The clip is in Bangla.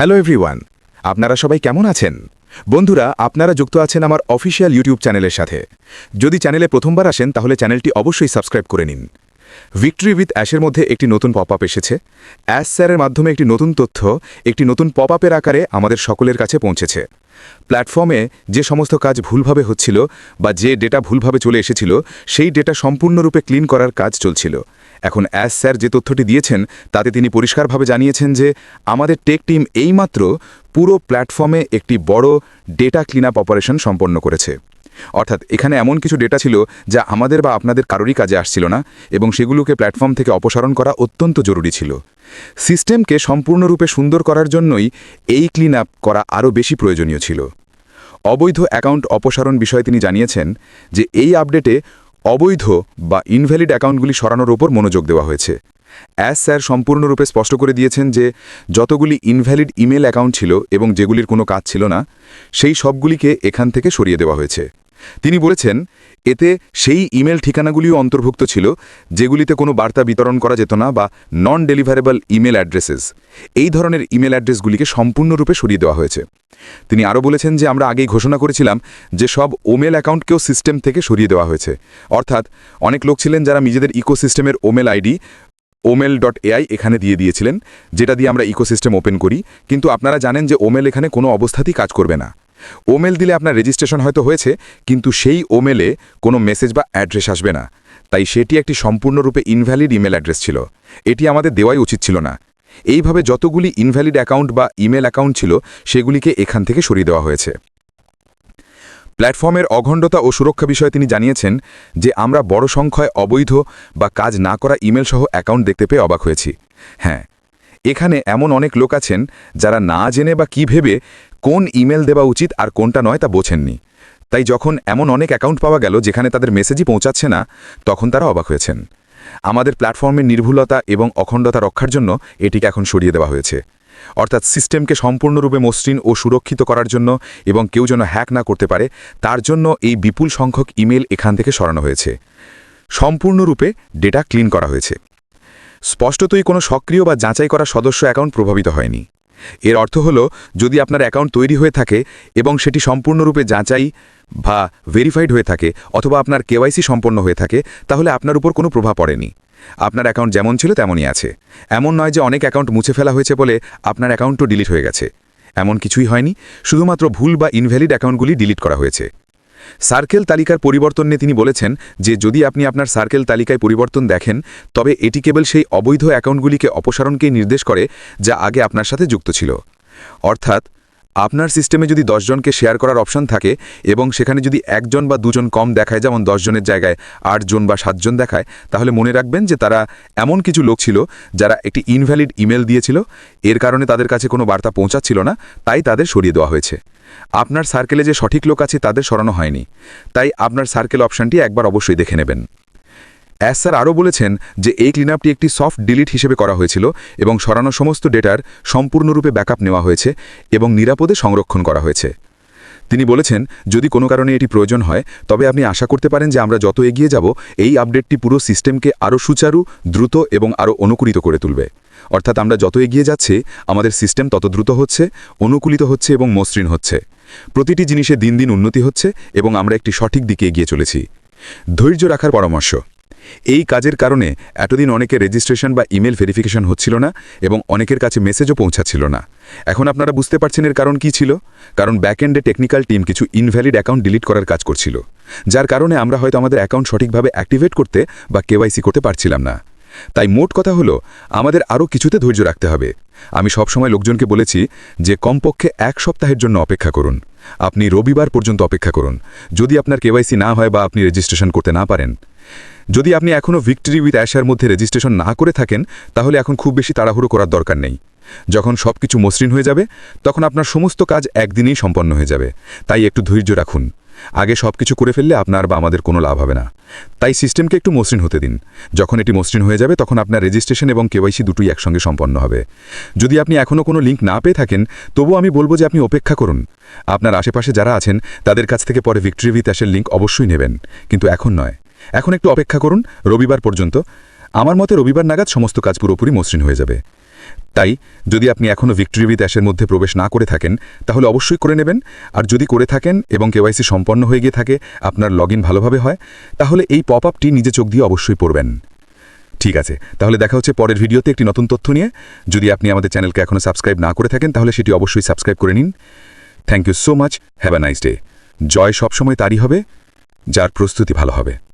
হ্যালো এভরিওয়ান, আপনারা সবাই কেমন আছেন? বন্ধুরা, আপনারা যুক্ত আছেন আমার অফিসিয়াল ইউটিউব চ্যানেলের সাথে। যদি চ্যানেলে প্রথমবার আসেন, তাহলে চ্যানেলটি অবশ্যই সাবস্ক্রাইব করে নিন। ভিক্টরি উইথ অ্যাশের মধ্যে একটি নতুন পপ আপ এসেছে অ্যাশ স্যারের মাধ্যমে একটি নতুন তথ্য, একটি নতুন পপ আপের আকারে আমাদের সকলের কাছে পৌঁছেছে। প্ল্যাটফর্মে যে সমস্ত কাজ ভুলভাবে হচ্ছিল বা যে ডেটা ভুলভাবে চলে এসেছিল, সেই ডেটা সম্পূর্ণরূপে ক্লিন করার কাজ চলছিল। এখন অ্যাস স্যার যে তথ্যটি দিয়েছেন, তাতে তিনি পরিষ্কারভাবে জানিয়েছেন যে আমাদের টেক টিম এইমাত্র পুরো প্ল্যাটফর্মে একটি বড় ডেটা ক্লিন অপারেশন সম্পন্ন করেছে। অর্থাৎ এখানে এমন কিছু ডেটা ছিল যা আমাদের বা আপনাদের কারোরই কাজে আসছিল না এবং সেগুলোকে প্ল্যাটফর্ম থেকে অপসারণ করা অত্যন্ত জরুরি ছিল। সিস্টেমকে সম্পূর্ণরূপে সুন্দর করার জন্যই এই ক্লিন করা আরও বেশি প্রয়োজনীয় ছিল। অবৈধ অ্যাকাউন্ট অপসারণ বিষয়ে তিনি জানিয়েছেন যে এই আপডেটে অবৈধ বা ইনভ্যালিড অ্যাকাউন্টগুলি সরানোর ওপর মনোযোগ দেওয়া হয়েছে। অ্যাস স্যার সম্পূর্ণরূপে স্পষ্ট করে দিয়েছেন যে, যতগুলি ইনভ্যালিড ইমেল অ্যাকাউন্ট ছিল এবং যেগুলির কোনো কাজ ছিল না, সেই সবগুলিকে এখান থেকে সরিয়ে দেওয়া হয়েছে। তিনি বলেছেন এতে সেই ইমেল ঠিকানাগুলিও অন্তর্ভুক্ত ছিল, যেগুলিতে কোনো বার্তা বিতরণ করা যেত না বা নন ডেলিভারেবল ইমেল অ্যাড্রেসেস। এই ধরনের ইমেল অ্যাড্রেসগুলিকে সম্পূর্ণরূপে সরিয়ে দেওয়া হয়েছে। তিনি আরও বলেছেন যে, আমরা আগেই ঘোষণা করেছিলাম যে সব ওমেল অ্যাকাউন্টকেও সিস্টেম থেকে সরিয়ে দেওয়া হয়েছে। অর্থাৎ, অনেক লোক ছিলেন যারা নিজেদের ইকোসিস্টেমের email ID email dot AI এখানে দিয়ে দিয়েছিলেন, যেটা দিয়ে আমরা ইকোসিস্টেম ওপেন করি। কিন্তু আপনারা জানেন যে, ওমেল এখানে কোনো অবস্থাতেই কাজ করবে না। ওমেল দিলে আপনার রেজিস্ট্রেশন হয়তো হয়েছে, কিন্তু সেই ওমেলে কোনো মেসেজ বা অ্যাড্রেস আসবে না। তাই সেটি একটি সম্পূর্ণরূপে ইনভ্যালিড ইমেল অ্যাড্রেস ছিল। এটি আমাদের দেওয়াই উচিত ছিল না। এইভাবে যতগুলি ইনভ্যালিড অ্যাকাউন্ট বা ইমেল অ্যাকাউন্ট ছিল, সেগুলিকে এখান থেকে সরিয়ে দেওয়া হয়েছে। প্ল্যাটফর্মের অখণ্ডতা ও সুরক্ষা বিষয়ে তিনি জানিয়েছেন যে, আমরা বড় সংখ্যায় অবৈধ বা কাজ না করা ইমেল সহ অ্যাকাউন্ট দেখতে পেয়ে অবাক হয়েছি। হ্যাঁ এখানে এমন অনেক লোক আছেন যারা না জেনে বা কি ভেবে কোন ইমেল দেওয়া উচিত আর কোনটা নয় তা বোঝেননি। তাই যখন এমন অনেক অ্যাকাউন্ট পাওয়া গেল যেখানে তাদের মেসেজই পৌঁছাচ্ছে না, তখন তারা অবাক হয়েছেন। আমাদের প্ল্যাটফর্মের নির্ভুলতা এবং অখণ্ডতা রক্ষার জন্য এটিকে এখন সরিয়ে দেওয়া হয়েছে। অর্থাৎ সিস্টেমকে সম্পূর্ণরূপে মসৃণ ও সুরক্ষিত করার জন্য এবং কেউ যেন হ্যাক না করতে পারে, তার জন্য এই বিপুল সংখ্যক ইমেল এখান থেকে সরানো হয়েছে। সম্পূর্ণরূপে ডেটা ক্লিন করা হয়েছে। স্পষ্টতই কোনো সক্রিয় বা যাচাই করা সদস্য অ্যাকাউন্ট প্রভাবিত হয়নি। এর অর্থ হল, যদি আপনার অ্যাকাউন্ট তৈরি হয়ে থাকে এবং সেটি সম্পূর্ণরূপে যাচাই বা ভেরিফাইড হয়ে থাকে অথবা আপনার কেওয়াইসি সম্পন্ন হয়ে থাকে, তাহলে আপনার উপর কোনো প্রভাব পড়েনি। আপনার অ্যাকাউন্ট যেমন ছিল তেমনই আছে। এমন নয় যে অনেক অ্যাকাউন্ট মুছে ফেলা হয়েছে বলে আপনার অ্যাকাউন্টও ডিলিট হয়ে গেছে। এমন কিছুই হয়নি। শুধুমাত্র ভুল বা ইনভ্যালিড অ্যাকাউন্টগুলি ডিলিট করা হয়েছে। সার্কেল তালিকার পরিবর্তন নিয়ে তিনি বলেছেন যে যদি আপনি আপনার সার্কেল তালিকায় পরিবর্তন দেখেন, তবে এটি কেবল সেই অবৈধ অ্যাকাউন্টগুলিকে অপসারণকেই নির্দেশ করে যা আগে আপনার সাথে যুক্ত ছিল। অর্থাৎ, আপনার সিস্টেমে যদি জনকে শেয়ার করার অপশন থাকে এবং সেখানে যদি একজন বা দুজন কম দেখায়, যেমন জনের জায়গায় আটজন বা সাতজন দেখায়, তাহলে মনে রাখবেন যে তারা এমন কিছু লোক ছিল যারা একটি ইনভ্যালিড ইমেল দিয়েছিল। এর কারণে তাদের কাছে কোনো বার্তা পৌঁছাচ্ছিল না, তাই তাদের সরিয়ে দেওয়া হয়েছে। আপনার সার্কেলে যে সঠিক লোক আছে তাদের সরানো হয়নি। তাই আপনার সার্কেল অপশনটি একবার অবশ্যই দেখে নেবেন। অ্যাস স্যার আরও বলেছেন যে এই ক্লিনআপটি একটি সফট ডিলিট হিসেবে করা হয়েছিল এবং সরানো সমস্ত ডেটার সম্পূর্ণরূপে ব্যাকআপ নেওয়া হয়েছে এবং নিরাপদে সংরক্ষণ করা হয়েছে। তিনি বলেছেন, যদি কোনো কারণে এটি প্রয়োজন হয়, তবে আপনি আশা করতে পারেন যে আমরা যত এগিয়ে যাব, এই আপডেটটি পুরো সিস্টেমকে আরও সুচারু, দ্রুত এবং আরও অনুকূলিত করে তুলবে। অর্থাৎ আমরা যত এগিয়ে যাচ্ছি, আমাদের সিস্টেম তত দ্রুত হচ্ছে, অনুকূলিত হচ্ছে এবং মসৃণ হচ্ছে। প্রতিটি জিনিসে দিন দিন উন্নতি হচ্ছে এবং আমরা একটি সঠিক দিকে এগিয়ে চলেছি। ধৈর্য রাখার পরামর্শ। এই কাজের কারণে এতদিন অনেকের রেজিস্ট্রেশন বা ইমেল ভেরিফিকেশন হচ্ছিল না এবং অনেকের কাছে মেসেজও পৌঁছাচ্ছিল না। এখন আপনারা বুঝতে পারছেন এর কারণ কি ছিল? কারণ ব্যাকএন্ডে টেকনিক্যাল টিম কিছু ইনভ্যালিড অ্যাকাউন্ট ডিলিট করার কাজ করছিল। যার কারণে আমরা হয়তো আমাদের অ্যাকাউন্ট সঠিকভাবে অ্যাক্টিভেট করতে বা কেওয়াইসি করতে পারছিলাম না। তাই মোট কথা হলো, আমাদের আরও কিছুতে ধৈর্য রাখতে হবে। আমি সবসময় লোকজনকে বলেছি যে, কমপক্ষে এক সপ্তাহের জন্য অপেক্ষা করুন। আপনি রবিবার পর্যন্ত অপেক্ষা করুন। যদি আপনার কেওয়াইসি না হয় বা আপনি রেজিস্ট্রেশন করতে না পারেন। যদি আপনি এখনও ভিক্টরি উইথ অ্যাশার মধ্যে রেজিস্ট্রেশন না করে থাকেন, তাহলে এখন খুব বেশি তাড়াহুড়ো করার দরকার নেই। যখন সব কিছু মসৃণ হয়ে যাবে, তখন আপনার সমস্ত কাজ একদিনেই সম্পন্ন হয়ে যাবে। তাই একটু ধৈর্য রাখুন। আগে সব কিছু করে ফেললে আপনার বা আমাদের কোনো লাভ হবে না। তাই সিস্টেমকে একটু মসৃণ হতে দিন। যখন এটি মসৃণ হয়ে যাবে, তখন আপনার রেজিস্ট্রেশন এবং কেওয়াইসি দুটোই একসঙ্গে সম্পন্ন হবে। যদি আপনি এখনও কোনো লিঙ্ক না পেয়ে থাকেন, তবুও আমি বলব যে আপনি অপেক্ষা করুন। আপনার আশেপাশে যারা আছেন, তাদের কাছ থেকে পরে ভিক্টরি ভিত অ্যাশের লিঙ্ক অবশ্যই নেবেন। কিন্তু এখন নয়। এখন একটু অপেক্ষা করুন, রবিবার পর্যন্ত। আমার মতে রবিবার নাগাদ সমস্ত কাজ পুরোপুরি মসৃণ হয়ে যাবে। তাই, যদি আপনি এখনও ভিক্টরি উইথ অ্যাশের মধ্যে প্রবেশ না করে থাকেন, তাহলে অবশ্যই করে নেবেন। আর যদি করে থাকেন এবং কেওয়াইসি সম্পন্ন হয়ে গিয়ে থাকে, আপনার লগ ভালোভাবে হয়, তাহলে এই পপ আপটি নিজে চোখ দিয়ে অবশ্যই পড়বেন। ঠিক আছে, তাহলে দেখা হচ্ছে পরের ভিডিওতে একটি নতুন তথ্য নিয়ে। যদি আপনি আমাদের চ্যানেলকে এখনও সাবস্ক্রাইব না করে থাকেন, তাহলে সেটি অবশ্যই সাবস্ক্রাইব করে নিন। Thank you so much, have a nice day. জয় সবসময় তারই হবে, যার প্রস্তুতি ভালো হবে।